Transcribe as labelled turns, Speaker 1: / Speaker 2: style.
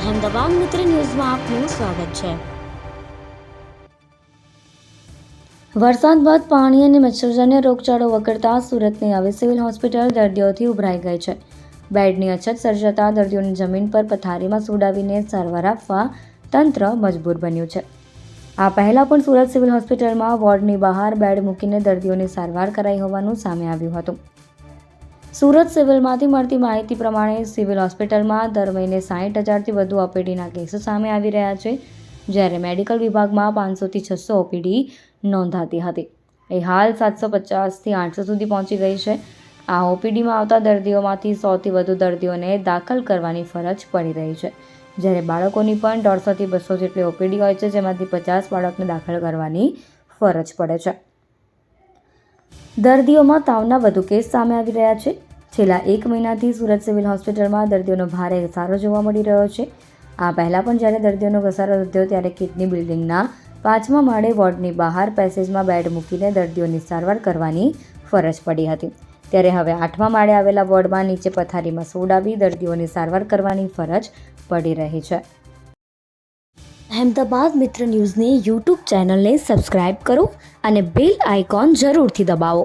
Speaker 1: અહેમદાબાદ મિત્ર ન્યૂઝમાં આપનું સ્વાગત છે. વરસાદ બાદ પાણી અને મચ્છરજન્ય રોગચાળો વકરતા સુરતની આવી સિવિલ હોસ્પિટલ દર્દીઓથી ઉભરાઈ ગઈ છે. બેડની અછત સર્જાતા દર્દીઓની જમીન પર પથારીમાં સુડાવીને સારવાર આપવા તંત્ર મજબૂર બન્યું છે. આ પહેલાં પણ સુરત સિવિલ હોસ્પિટલમાં વોર્ડની બહાર બેડ મૂકીને દર્દીઓની સારવાર કરાઈ હોવાનું સામે આવ્યું હતું. સુરત સિવિલમાંથી મળતી માહિતી પ્રમાણે સિવિલ હોસ્પિટલમાં દર મહિને સાઠ હજારથી વધુ ઓપીડીના કેસો સામે આવી રહ્યા છે, જ્યારે મેડિકલ વિભાગમાં પાંચસોથી છસો ઓપીડી નોંધાતી હતી. એ હાલ સાતસો પચાસથી આઠસો સુધી પહોંચી ગઈ છે. આ ઓપીડીમાં આવતા દર્દીઓમાંથી સોથી વધુ દર્દીઓને દાખલ કરવાની ફરજ પડી રહી છે, જ્યારે બાળકોની પણ દોઢસોથી બસો જેટલી ઓપીડી હોય છે, જેમાંથી પચાસ બાળકને દાખલ કરવાની ફરજ પડે છે. દર્દીઓમાં તાવના વધુ કેસ સામે આવી રહ્યા છે. છેલ્લા એક મહિનાથી સુરત સિવિલ હોસ્પિટલમાં દર્દીઓનો ભારે ઘસારો જોવા મળી રહ્યો છે. આ પહેલાં પણ જ્યારે દર્દીઓનો ઘસારો થયો ત્યારે કિડની બિલ્ડિંગના પાંચમા માળે વોર્ડની બહાર પેસેજમાં બેડ મૂકીને દર્દીઓની સારવાર કરવાની ફરજ પડી હતી. ત્યારે હવે આઠમા માળે આવેલા વોર્ડમાં નીચે પથારીમાં સોડાવી દર્દીઓની સારવાર કરવાની ફરજ પડી રહી છે. અહેમદાબાદ મિત્ર ન્યૂઝની યુટ્યુબ ચેનલને સબસ્ક્રાઇબ કરો અને બેલ આઇકોન જરૂરથી દબાવો.